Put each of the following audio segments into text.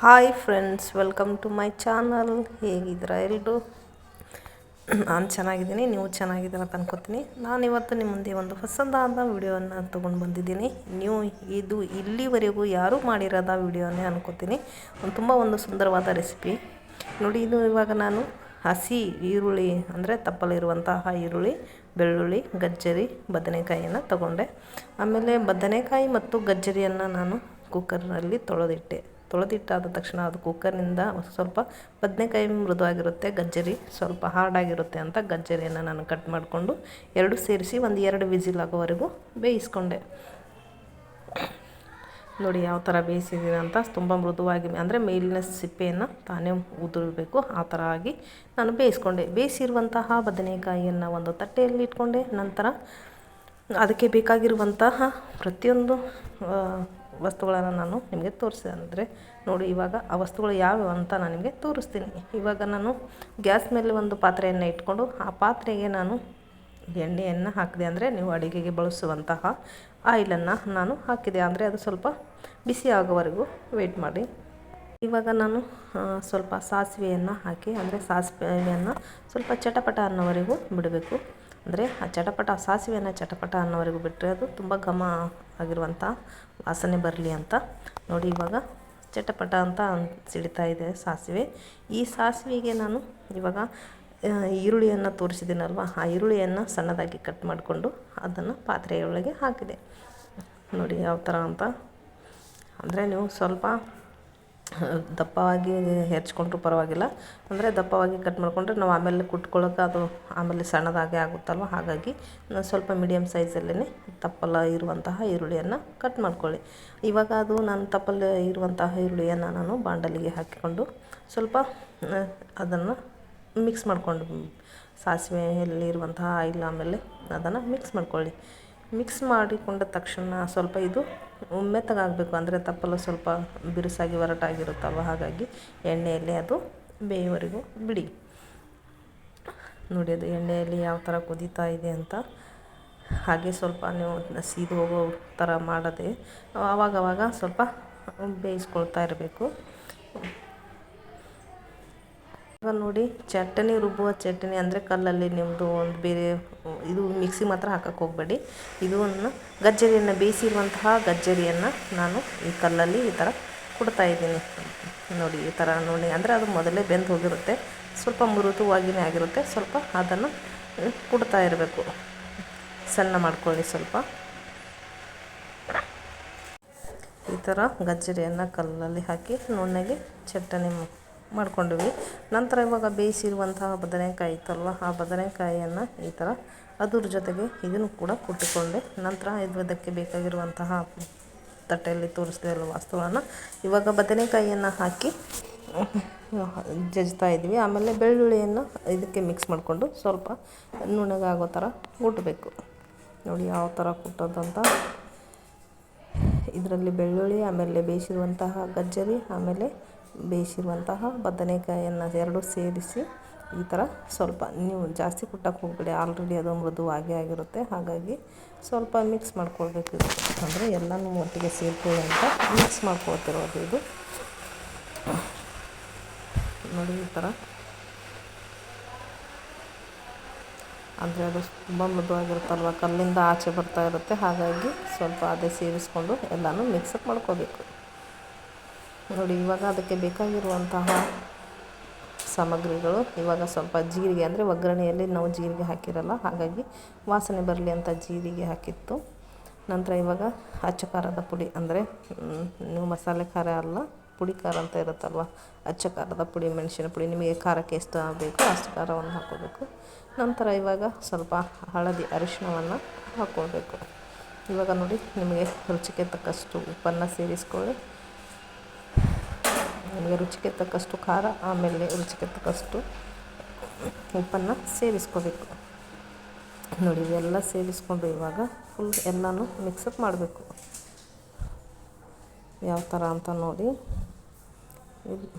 Hi friends, welcome to my channel. ಹೇಗಿದ್ದೀರಾ ಎಲ್ಲರೂ? ನಾನು ಚೆನ್ನಾಗಿದ್ದೀನಿ, ನೀವು ಚೆನ್ನಾಗಿದ್ದೀರ ಅಂತ ಅನ್ಕೋತೀನಿ. ನಾನು ಇವತ್ತು ನಿಮ್ಮ ಮುಂದೆ ಒಂದು ಹೊಸದಾದ ವಿಡಿಯೋವನ್ನು ತೊಗೊಂಡು ಬಂದಿದ್ದೀನಿ. ನೀವು ಇದು ಇಲ್ಲಿವರೆಗೂ ಯಾರೂ ಮಾಡಿರೋದ ವಿಡಿಯೋನೇ ಅನ್ಕೋತೀನಿ. ಒಂದು ತುಂಬ ಒಂದು ಸುಂದರವಾದ ರೆಸಿಪಿ. ನೋಡಿ, ಇದು ಇವಾಗ ನಾನು ಹಸಿ ಈರುಳ್ಳಿ, ಅಂದರೆ ತಪ್ಪಲಿರುವಂತಹ ಈರುಳ್ಳಿ, ಬೆಳ್ಳುಳ್ಳಿ, ಗಜ್ಜರಿ, ಬದನೆಕಾಯಿಯನ್ನು ತಗೊಂಡೆ. ಆಮೇಲೆ ಬದನೆಕಾಯಿ ಮತ್ತು ಗಜ್ಜರಿಯನ್ನು ನಾನು ಕುಕ್ಕರ್ನಲ್ಲಿ ತೊಳೆದಿಟ್ಟೆ. ತೊಳೆದಿಟ್ಟಾದ ತಕ್ಷಣ ಅದು ಕುಕ್ಕರ್ನಿಂದ ಸ್ವಲ್ಪ ಬದನೆಕಾಯಿ ಮೃದುವಾಗಿರುತ್ತೆ, ಗಜ್ಜರಿ ಸ್ವಲ್ಪ ಹಾರ್ಡಾಗಿರುತ್ತೆ ಅಂತ ಗಜ್ಜರಿಯನ್ನು ನಾನು ಕಟ್ ಮಾಡಿಕೊಂಡು ಎರಡು ಸೇರಿಸಿ ಒಂದು ಎರಡು ವಿಸಿಲ್ ಆಗೋವರೆಗೂ ಬೇಯಿಸ್ಕೊಂಡೆ. ನೋಡಿ ಯಾವ ಥರ ಬೇಯಿಸಿದ್ದೀನಿ ಅಂತ, ತುಂಬ ಮೃದುವಾಗಿ ಅಂದರೆ ಮೇಲಿನ ಸಿಪ್ಪೆಯನ್ನು ತಾನೇ ಉದುರಬೇಕು, ಆ ಥರ ಆಗಿ ನಾನು ಬೇಯಿಸ್ಕೊಂಡೆ. ಬೇಯಿಸಿರುವಂತಹ ಬದನೆಕಾಯಿಯನ್ನು ಒಂದು ತಟ್ಟೆಯಲ್ಲಿ ಇಟ್ಕೊಂಡೆ, ನಂತರ ಅದಕ್ಕೆ ಬೇಕಾಗಿರುವಂತಹ ಪ್ರತಿಯೊಂದು ವಸ್ತುಗಳನ್ನು ನಾನು ನಿಮಗೆ ತೋರಿಸಿದೆ ಅಂದರೆ ನೋಡಿ ಇವಾಗ ಆ ವಸ್ತುಗಳು ಯಾವ್ಯಾವ ಅಂತ ನಾನು ನಿಮಗೆ ತೋರಿಸ್ತೀನಿ. ಇವಾಗ ನಾನು ಗ್ಯಾಸ್ ಮೇಲೆ ಒಂದು ಪಾತ್ರೆಯನ್ನು ಇಟ್ಕೊಂಡು ಆ ಪಾತ್ರೆಗೆ ನಾನು ಎಣ್ಣೆಯನ್ನು ಹಾಕಿದೆ ಅಂದರೆ ನೀವು ಅಡುಗೆಗೆ ಬಳಸುವಂತಹ ಆಯಿಲನ್ನು ನಾನು ಹಾಕಿದೆ ಅಂದರೆ ಅದು ಸ್ವಲ್ಪ ಬಿಸಿ ಆಗೋವರೆಗೂ ವೆಯ್ಟ್ ಮಾಡಿ. ಇವಾಗ ನಾನು ಸ್ವಲ್ಪ ಸಾಸಿವೆಯನ್ನು ಹಾಕಿ ಅಂದರೆ ಸಾಸಿವೆಯನ್ನು ಸ್ವಲ್ಪ ಚಟಪಟ ಅನ್ನೋವರೆಗೂ ಬಿಡಬೇಕು. ಅಂದರೆ ಆ ಚಟಪಟ ಸಾಸಿವೆಯನ್ನು ಚಟಪಟ ಅನ್ನೋವರೆಗೂ ಬಿಟ್ಟರೆ ಅದು ತುಂಬ ಘಮ ಆಗಿರುವಂಥ ವಾಸನೆ ಬರಲಿ ಅಂತ ನೋಡಿ ಇವಾಗ ಚಟಪಟ ಅಂತ ಸಿಡಿತಾ ಇದೆ ಸಾಸಿವೆ. ಈ ಸಾಸಿವೆಗೆ ನಾನು ಇವಾಗ ಈರುಳ್ಳಿಯನ್ನು ತೋರಿಸಿದ್ದೀನಲ್ವ, ಆ ಈರುಳ್ಳಿಯನ್ನು ಸಣ್ಣದಾಗಿ ಕಟ್ ಮಾಡಿಕೊಂಡು ಅದನ್ನು ಪಾತ್ರೆಯೊಳಗೆ ಹಾಕಿದೆ. ನೋಡಿ ಯಾವ ಥರ ಅಂತ. ಅಂದರೆ ನೀವು ಸ್ವಲ್ಪ ದಪ್ಪವಾಗಿ ಹೆಚ್ಕೊಂಡ್ರೂ ಪರವಾಗಿಲ್ಲ. ಅಂದರೆ ದಪ್ಪವಾಗಿ ಕಟ್ ಮಾಡಿಕೊಂಡ್ರೆ ನಾವು ಆಮೇಲೆ ಕುಟ್ಕೊಳ್ಳೋಕೆ ಅದು ಆಮೇಲೆ ಸಣ್ಣದಾಗೆ ಆಗುತ್ತಲ್ವ? ಹಾಗಾಗಿ ಸ್ವಲ್ಪ ಮೀಡಿಯಮ್ ಸೈಜಲ್ಲೇ ತಪ್ಪಲ ಇರುವಂತಹ ಈರುಳ್ಳಿಯನ್ನು ಕಟ್ ಮಾಡ್ಕೊಳ್ಳಿ. ಇವಾಗ ಅದು ನಾನು ತಪ್ಪಲ್ಲ ಇರುವಂತಹ ಈರುಳ್ಳಿಯನ್ನು ನಾನು ಬಾಂಡಲಿಗೆ ಹಾಕಿಕೊಂಡು ಸ್ವಲ್ಪ ಅದನ್ನು ಮಿಕ್ಸ್ ಮಾಡಿಕೊಂಡು, ಸಾಸಿವೆಯಲ್ಲಿ ಇರುವಂತಹ ಆಯಿಲ್ ಆಮೇಲೆ ಅದನ್ನು ಮಿಕ್ಸ್ ಮಾಡ್ಕೊಳ್ಳಿ. ಮಿಕ್ಸ್ ಮಾಡಿಕೊಂಡ ತಕ್ಷಣ ಸ್ವಲ್ಪ ಇದು ಮೆತ್ತಗಾಗಬೇಕು ಅಂದರೆ ತಪ್ಪಲು ಸ್ವಲ್ಪ ಬಿರುಸಾಗಿ ಒರಟಾಗಿರುತ್ತವ ಹಾಗಾಗಿ ಎಣ್ಣೆಯಲ್ಲಿ ಅದು ಬೇಯುವರೆಗೂ ಬಿಡಿ. ನೋಡಿ ಅದು ಎಣ್ಣೆಯಲ್ಲಿ ಯಾವ ಥರ ಕುದೀತಾ ಇದೆ ಅಂತ. ಹಾಗೆ ಸ್ವಲ್ಪ ನೀವು ಸೀದು ಹೋಗೋ ಥರ ಮಾಡದೆ ಆವಾಗವಾಗ ಸ್ವಲ್ಪ ಬೇಯಿಸ್ಕೊಳ್ತಾ ಇರಬೇಕು. ಇವಾಗ ನೋಡಿ. ಚಟ್ನಿ, ರುಬ್ಬುವ ಚಟ್ನಿ ಅಂದರೆ ಕಲ್ಲಲ್ಲಿ ನಿಮ್ಮದು ಒಂದು ಬೇರೆ, ಇದು ಮಿಕ್ಸಿ ಮಾತ್ರ ಹಾಕಕ್ಕೆ ಹೋಗಬೇಡಿ. ಇದನ್ನು ಗಜ್ಜರಿಯನ್ನು ಬೇಯಿಸಿರುವಂತಹ ಗಜ್ಜರಿಯನ್ನು ನಾನು ಈ ಕಲ್ಲಲ್ಲಿ ಈ ಥರ ಕೊಡ್ತಾ ಇದ್ದೀನಿ. ನೋಡಿ, ಈ ಥರ ನೋಡಿ. ಅಂದರೆ ಅದು ಮೊದಲೇ ಬೆಂದು ಹೋಗಿರುತ್ತೆ. ಸ್ವಲ್ಪ ಮೃದುವಾಗಿಯೇ ಆಗಿರುತ್ತೆ. ಸ್ವಲ್ಪ ಅದನ್ನು ಕುಡ್ತಾ ಇರಬೇಕು. ಸಣ್ಣ ಮಾಡ್ಕೊಳ್ಳಿ ಸ್ವಲ್ಪ. ಈ ಥರ ಗಜ್ಜರಿಯನ್ನು ಕಲ್ಲಲ್ಲಿ ಹಾಕಿ ನುಣ್ಣಗೆ ಚಟ್ನಿ ಮಾಡ್ಕೊಂಡ್ವಿ. ನಂತರ ಇವಾಗ ಬೇಯಿಸಿರುವಂತಹ ಬದನೆಕಾಯಿ ಇತ್ತಲ್ವ, ಆ ಬದನೆಕಾಯಿಯನ್ನು ಈ ಥರ ಅದ್ರ ಜೊತೆಗೆ ಇದನ್ನು ಕೂಡ ಕುಟ್ಟಿಕೊಂಡೆ. ನಂತರ ಇದಕ್ಕೆ ಬೇಕಾಗಿರುವಂತಹ ತಟ್ಟೆಯಲ್ಲಿ ತೋರಿಸ್ತೀವಲ್ಲ ವಸ್ತುಗಳನ್ನು. ಇವಾಗ ಬದನೆಕಾಯಿಯನ್ನು ಹಾಕಿ ಜಜ್ತಾ ಇದ್ವಿ. ಆಮೇಲೆ ಬೆಳ್ಳುಳ್ಳಿಯನ್ನು ಇದಕ್ಕೆ ಮಿಕ್ಸ್ ಮಾಡಿಕೊಂಡು ಸ್ವಲ್ಪ ನುಣ್ಣಗಾಗೋ ಥರ ಕುಟ್ಟಬೇಕು ನೋಡಿ ಯಾವ ಥರ ಕುಟ್ಟೋದಂತ. ಇದರಲ್ಲಿ ಬೆಳ್ಳುಳ್ಳಿ, ಆಮೇಲೆ ಬೇಯಿಸಿರುವಂತಹ ಗಜ್ಜರಿ, ಆಮೇಲೆ ಬೇಯಿಸಿರುವಂತಹ ಬದನೆಕಾಯಿಯನ್ನು ಎರಡು ಸೇರಿಸಿ ಈ ಥರ ಸ್ವಲ್ಪ ನೀವು ಜಾಸ್ತಿ ಕುಟ್ಟಕ್ಕೆ ಹೋಗ್ಬೇಡಿ. ಆಲ್ರೆಡಿ ಅದು ಮೃದುವಾಗೇ ಆಗಿರುತ್ತೆ. ಹಾಗಾಗಿ ಸ್ವಲ್ಪ ಮಿಕ್ಸ್ ಮಾಡ್ಕೊಳ್ಬೇಕು. ಅಂದರೆ ಎಲ್ಲನೂ ಒಟ್ಟಿಗೆ ಸೇರ್ಕೊಳ್ಳಿ ಅಂತ ಮಿಕ್ಸ್ ಮಾಡ್ಕೊಳ್ತಿರೋದು ಇದು. ನೋಡಿ ಈ ಥರ. ಅಂದರೆ ಅದು ತುಂಬ ಮೃದುವಾಗಿರುತ್ತಲ್ವ ಕಲ್ಲಿಂದ ಆಚೆ ಬರ್ತಾ ಇರುತ್ತೆ. ಹಾಗಾಗಿ ಸ್ವಲ್ಪ ಅದೇ ಸೇರಿಸ್ಕೊಂಡು ಎಲ್ಲನೂ ಮಿಕ್ಸಪ್ ಮಾಡ್ಕೋಬೇಕು ನೋಡಿ, ಇವಾಗ ಅದಕ್ಕೆ ಬೇಕಾಗಿರುವಂತಹ ಸಾಮಗ್ರಿಗಳು ಇವಾಗ ಸ್ವಲ್ಪ ಜೀರಿಗೆ ಅಂದರೆ ಒಗ್ಗರಣೆಯಲ್ಲಿ ನಾವು ಜೀರಿಗೆ ಹಾಕಿರಲ್ಲ, ಹಾಗಾಗಿ ವಾಸನೆ ಬರಲಿ ಅಂತ ಜೀರಿಗೆ ಹಾಕಿತ್ತು. ನಂತರ ಇವಾಗ ಅಚ್ಚ ಖಾರದ ಪುಡಿ ಅಂದರೆ ನೀವು ಮಸಾಲೆ ಖಾರ ಅಲ್ಲ, ಪುಡಿ ಖಾರ ಅಂತ ಇರುತ್ತಲ್ವ, ಅಚ್ಚ ಖಾರದ ಪುಡಿ, ಮೆಣಸಿನ ಪುಡಿ, ನಿಮಗೆ ಖಾರಕ್ಕೆ ಎಷ್ಟು ಬೇಕು ಅಷ್ಟು ಖಾರವನ್ನು ಹಾಕೋಬೇಕು ನಂತರ ಇವಾಗ ಸ್ವಲ್ಪ ಹಳದಿ ಅರಿಶಿಣವನ್ನು ಹಾಕ್ಕೊಳ್ಬೇಕು ಇವಾಗ ನೋಡಿ, ನಿಮಗೆ ರುಚಿಗೆ ತಕ್ಕಷ್ಟು ಉಪ್ಪನ್ನು ಸೇರಿಸ್ಕೊಳ್ಳಿ. ನಿಮಗೆ ರುಚಿಗೆ ತಕ್ಕಷ್ಟು ಖಾರ, ಆಮೇಲೆ ರುಚಿಗೆ ತಕ್ಕಷ್ಟು ಉಪ್ಪನ್ನು ಸೇರಿಸ್ಕೋಬೇಕು ನೋಡಿ, ಇವೆಲ್ಲ ಸೇವಿಸ್ಕೊಂಡು ಇವಾಗ ಫುಲ್ ಎಲ್ಲನೂ ಮಿಕ್ಸಪ್ ಮಾಡಬೇಕು. ಯಾವ ಥರ ಅಂತ ನೋಡಿ.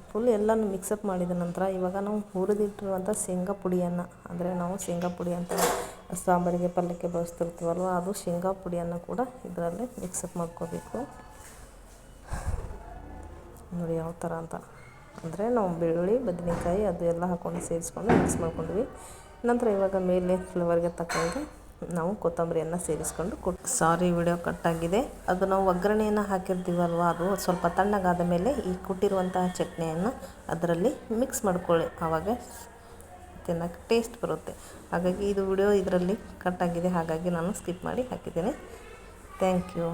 ಫುಲ್ ಎಲ್ಲನೂ ಮಿಕ್ಸಪ್ ಮಾಡಿದ ನಂತರ ಇವಾಗ ನಾವು ಹುರಿದಿಟ್ಟಿರುವಂಥ ಶೇಂಗಾ ಪುಡಿಯನ್ನು, ಅಂದರೆ ನಾವು ಶೇಂಗಾ ಪುಡಿ ಅಂತ ಸಾಂಬಾರಿಗೆ ಪಲ್ಯಕ್ಕೆ ಬಳಸ್ತಿರ್ತೀವಲ್ವ, ಅದು ಶೇಂಗಾ ಪುಡಿಯನ್ನು ಕೂಡ ಇದರಲ್ಲಿ ಮಿಕ್ಸಪ್ ಮಾಡ್ಕೋಬೇಕು. ನೋಡಿ ಯಾವ ಥರ ಅಂತ. ಅಂದರೆ ನಾವು ಬೆಳ್ಳುಳ್ಳಿ, ಬದನೆಕಾಯಿ ಅದು ಎಲ್ಲ ಹಾಕ್ಕೊಂಡು ಸೇರಿಸ್ಕೊಂಡು ಮಿಕ್ಸ್ ಮಾಡ್ಕೊಂಡ್ವಿ. ನಂತರ ಇವಾಗ ಮೇಲೆ ಫ್ಲವರ್ಗೆ ತಕ್ಕಂಗೆ ನಾವು ಕೊತ್ತಂಬರಿಯನ್ನು ಸೇರಿಸ್ಕೊಂಡು ಕೊಟ್ಟು ಸಾರಿ ವಿಡಿಯೋ ಕಟ್ಟಾಗಿದೆ ಅದು ನಾವು ಒಗ್ಗರಣೆಯನ್ನು ಹಾಕಿರ್ತೀವಲ್ವ, ಅದು ಸ್ವಲ್ಪ ತಣ್ಣಗಾದ ಮೇಲೆ ಈ ಕುಟ್ಟಿರುವಂತಹ ಚಟ್ನಿಯನ್ನು ಅದರಲ್ಲಿ ಮಿಕ್ಸ್ ಮಾಡ್ಕೊಳ್ಳಿ. ಆವಾಗ ತಿನ್ನೋಕ್ಕೆ ಟೇಸ್ಟ್ ಬರುತ್ತೆ. ಹಾಗಾಗಿ ಇದು ವಿಡಿಯೋ ಇದರಲ್ಲಿ ಕಟ್ಟಾಗಿದೆ ಹಾಗಾಗಿ ನಾನು ಸ್ಕಿಪ್ ಮಾಡಿ ಹಾಕಿದ್ದೀನಿ. Thank you